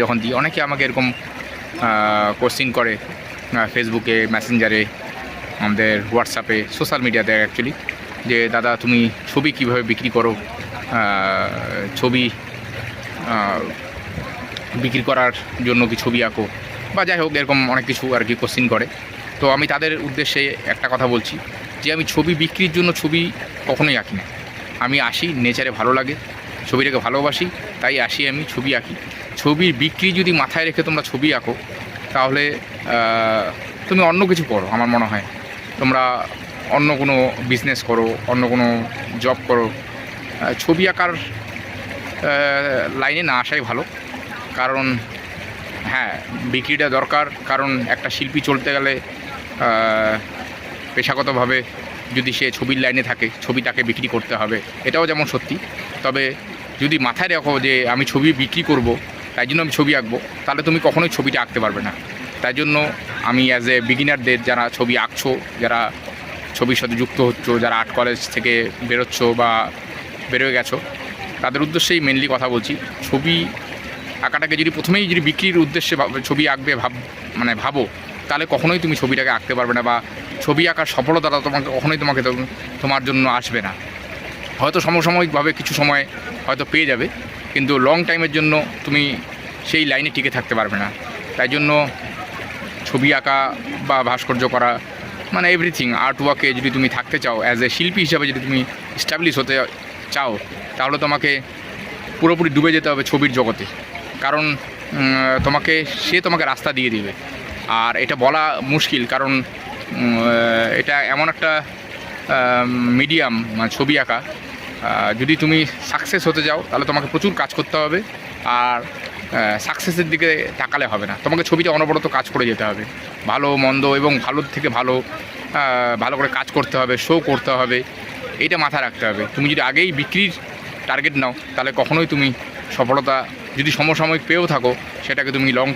যখন দিই অনেকে আমাকে এরকম কোশ্চিন করে ফেসবুকে মেসেঞ্জারে আমাদের হোয়াটসঅ্যাপে সোশ্যাল মিডিয়াতে অ্যাকচুয়ালি যে, দাদা, তুমি ছবি কীভাবে বিক্রি করো? ছবি বিক্রি করার জন্য কি ছবি আঁকো? বা যাই হোক, এরকম অনেক কিছু আর কি কোশ্চিন করে। তো আমি তাদের উদ্দেশ্যে একটা কথা বলছি, যে, আমি ছবি বিক্রির জন্য ছবি কখনোই আঁকি না। আমি আসি নেচারে ভালো লাগে ছবিটাকে ভালোবাসি, তাই আসি আমি ছবি আঁকি। ছবির বিক্রি যদি মাথায় রেখে তোমরা ছবি আঁকো, তাহলে তুমি অন্য কিছু করো আমার মনে হয়। তোমরা অন্য কোনো বিজনেস করো, অন্য কোনো জব করো। ছবি আঁকার লাইনে না আসাই ভালো। কারণ হ্যাঁ বিক্রিটা দরকার। কারণ একটা শিল্পী চলতে গেলে পেশাগতভাবে যদি সে ছবির লাইনে থাকে ছবি তাকে বিক্রি করতে হবে, এটাও যেমন সত্যি। তবে যদি মাথায় রাখো যে আমি ছবি বিক্রি করব, তাই জন্য আমি ছবি আঁকবো, তাহলে তুমি কখনোই ছবিটা আঁকতে পারবে না। তাই জন্য আমি অ্যাজ এ বিগিনারদের যারা ছবি আঁকছো, যারা ছবির সাথে যুক্ত হচ্ছ, যারা আর্ট কলেজ থেকে বেরোচ্ছ বা বেরোয় গেছো, তাদের উদ্দেশ্যেই মেনলি কথা বলছি। ছবি আঁকাটাকে যদি প্রথমেই যদি বিক্রির উদ্দেশ্যে ছবি আঁকবে, ভাব মানে ভাবো, তাহলে কখনোই তুমি ছবিটাকে আঁকতে পারবে না বা ছবি আঁকার সফলতাটা তোমাকে কখনোই তোমাকে তোমার জন্য আসবে না। হয়তো সমসাময়িকভাবে কিছু সময় হয়তো পেয়ে যাবে, কিন্তু লং টাইমের জন্য তুমি সেই লাইনে টিকে থাকতে পারবে না। তাই জন্য ছবি আঁকা বা ভাস্কর্য করা মানে এভরিথিং আর্ট ওয়ার্কে যদি তুমি থাকতে চাও অ্যাজ এ শিল্পী হিসাবে যদি তুমি স্ট্যাবলিশ হতে চাও, তাহলে তোমাকে পুরোপুরি ডুবে যেতে হবে ছবির জগতে। কারণ তোমাকে, সে তোমাকে রাস্তা দিয়ে দিবে। আর এটা বলা মুশকিল, কারণ এটা এমন একটা মিডিয়াম মানে ছবি আঁকা যদি তুমি সাকসেস হতে যাও, তাহলে তোমাকে প্রচুর কাজ করতে হবে, আর সাকসেসের দিকে তাকালে হবে না। তোমাকে ছবিটা অনবরত কাজ করে যেতে হবে। ভালো, মন্দ এবং ভালোর থেকে ভালো ভালো করে কাজ করতে হবে শো করতে হবে, এটা মাথায় রাখতে হবে। তুমি যদি আগেই বিক্রির টার্গেট নাও, তাহলে কখনোই তুমি সফলতা, যদি সমসাময়িক পেয়েও থাকো, সেটাকে তুমি লং